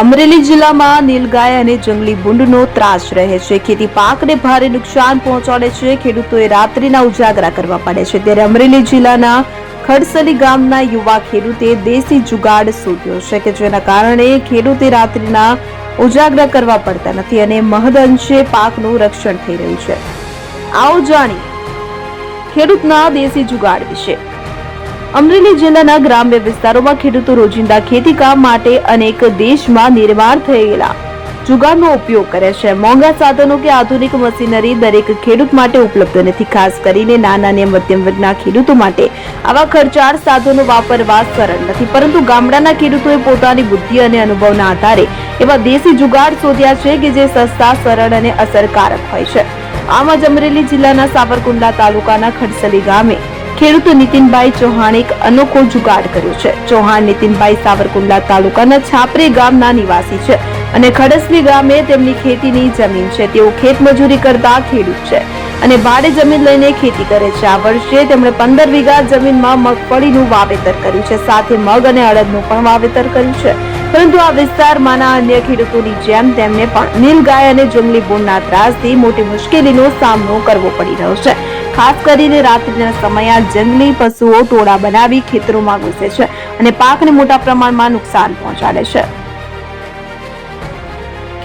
અમરેલી જિલ્લામાં નીલગાય અને જંગલી ભૂંડનો ત્રાસ રહે છે. ખેતી પાકને ભારે નુકસાન પહોંચાડે છે. ખેડૂતોએ રાત્રિના ઉજાગરા કરવા પડે છે. ત્યારે અમરેલી જિલ્લાના ખડસલી ગામના યુવા ખેડૂતે દેશી જુગાડ શોધ્યો છે કે જેના કારણે ખેડૂતે રાત્રિના ઉજાગરા કરવા પડતા નથી અને મહદઅંશે પાકનું રક્ષણ થઈ રહ્યું છે. આવો જાણીએ ખેડૂતના દેશી જુગાડ વિશે. અમરેલી જિલ્લાના ગ્રામ્ય વિસ્તારોમાં ખેડૂતો રોજિંદા ખેતી કામ માટે અનેક દેશમાં નિર્માણ થયેલા જુગાડનો ઉપયોગ કરે છે. મોંઘા સાધનો કે આધુનિક મશીનરી દરેક ખેડૂત માટે ઉપલબ્ધ નથી. ખાસ કરીને નાના અને મધ્યમ વર્ગના ખેડૂતો માટે આવા ખર્ચાળ સાધનો વાપરવા સરળ નથી. પરંતુ ગામડાના ખેડૂતોએ પોતાની બુદ્ધિ અને અનુભવના આધારે એવા દેશી જુગાડ શોધ્યા છે કે જે સસ્તા, સરળ અને અસરકારક હોય છે. આમ જ અમરેલી જિલ્લાના સાવરકુંડલા તાલુકાના ખડસલી ગામે ખેડૂત નીતિનભાઈ ચૌહાણે એક અનોખો જુગાડ કર્યો છે. ચૌહાણ નીતિનભાઈ સાવરકુંડલા તાલુકાના છાપરી ગામના નિવાસી છે અને ખડસલી ગામે તેમની ખેતીની જમીન છે. તેઓ ખેતમજૂરી કરતા ખેડૂત છે અને ભાડે જમીન લઈને ખેતી કરે છે. આ વર્ષે તેમણે પંદર વીઘા જમીનમાં મગફળીનું વાવેતર કર્યું છે. સાથે મગ અને અડદનું પણ વાવેતર કર્યું છે. પરંતુ આ વિસ્તારમાંના અન્ય ખેડૂતોની જેમ તેમને પણ નીલગાય અને જંગલી બોનના ત્રાસથી મોટી મુશ્કેલીનો સામનો કરવો પડી રહ્યો છે. ખાસ કરીને રાત્રિના સમયે જંગલી પશુઓ ટોળા બનાવી ખેતરોમાં ઘૂસે છે અને પાકને મોટા પ્રમાણમાં નુકસાન પહોંચાડે છે.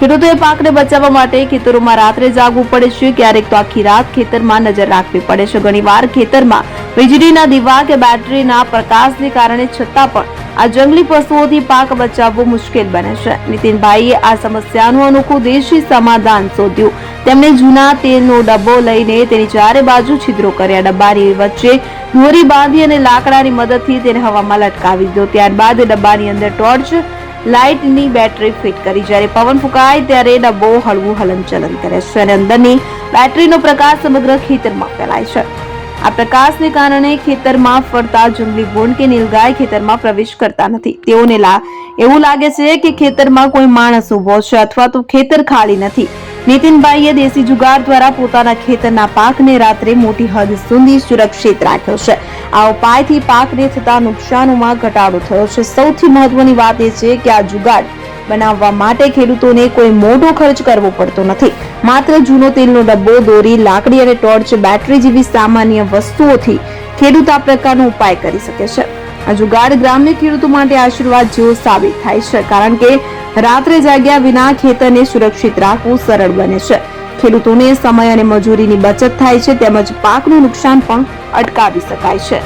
ખેડૂતોએ પાકને બચાવવા માટે ખેતરોમાં રાત્રે જાગવું પડે છે, ક્યારેક તો આખી રાત ખેતરમાં નજર રાખવી પડે છે. ઘણીવાર ખેતરમાં વીજળીના દીવા કે બેટરીના પ્રકાશને કારણે છતાં પણ આ જંગલી પશુઓથી પાક બચાવવો મુશ્કેલ બને છે. નીતિનભાઈએ આ સમસ્યાનું અનોખું દેશી સમાધાન શોધ્યું. તેમણે જૂના તેલનો ડબ્બો લઈને તેની ચારે બાજુ છિદ્રો કર્યા. ડબ્બાની વચ્ચે દોરી બાંધી અને લાકડાની મદદથી તેને હવામાં લટકાવી દીધો. ત્યારબાદ ડબ્બાની અંદર ટોર્ચ લાઇટની બેટરી ફિટ કરી. જ્યારે પવન ફૂંકાય ત્યારે ડબ્બો હળવું હલનચલન કરે છે અને અંદરની બેટરીનો પ્રકાશ સમગ્ર ખેતરમાં ફેલાય છે. આ પ્રકાશને કારણે ખેતરમાં ફરતા જંગલી ભૂંડ કે નીલગાય ખેતરમાં પ્રવેશ કરતા નથી. તેઓને લા, એવું લાગે છે કે ખેતરમાં કોઈ માણસ ઊભો છે અથવા તો ખેતર ખાલી નથી. નીતિનભાઈએ દેશી જુગાડ દ્વારા પોતાના ખેતરના પાકને રાત્રે મોટી હદ સુધી સુરક્ષિત રાખ્યો છે. આ ઉપાયથી પાકને થતા નુકસાનોમાં ઘટાડો થયો છે. સૌથી મહત્વની વાત એ છે કે આ જુગાડ બનાવવા માટે ખેડૂતોને કોઈ મોટો ખર્ચ કરવો પડતો નથી. માત્ર જૂનો તેલનો ડબ્બો, દોરી, લાકડી અને ટોર્ચ, બેટરી જેવી સામાન્ય વસ્તુઓથી ખેડૂત આ પ્રકારનો ઉપાય કરી શકે છે. આ જુગાડ ગ્રામ્ય ખેડૂતો માટે આશીર્વાદ જેવો સાબિત થાય છે, કારણ કે રાત્રે જાગ્યા વિના ખેતરને સુરક્ષિત રાખવું સરળ બને છે. ખેડૂતોને સમય અને મજૂરીની બચત થાય છે, તેમજ પાકનું નુકસાન પણ અટકાવી શકાય છે.